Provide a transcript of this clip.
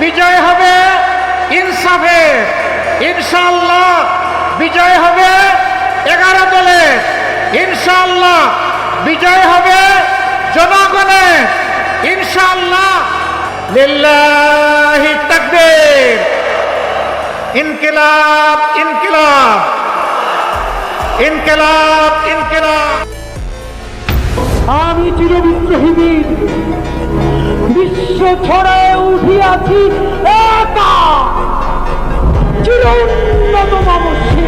বিজয় হবে ইনসাফের। ইনশাআল্লাহ বিজয় হবে এগারো দলের ইনশাআল্লাহ বিজয় হবে জনগণের। ইনশাআল্লাহ লিল্লাহি তাকবীর। ইনকিলাব ইনকিলাব। ইনকিলাব ইনকিলাব। আমি চিরবিদ্রোহীদের বিশ্ব ছড়ায় উঠিয়াছি একা। চির উন্নত মানসে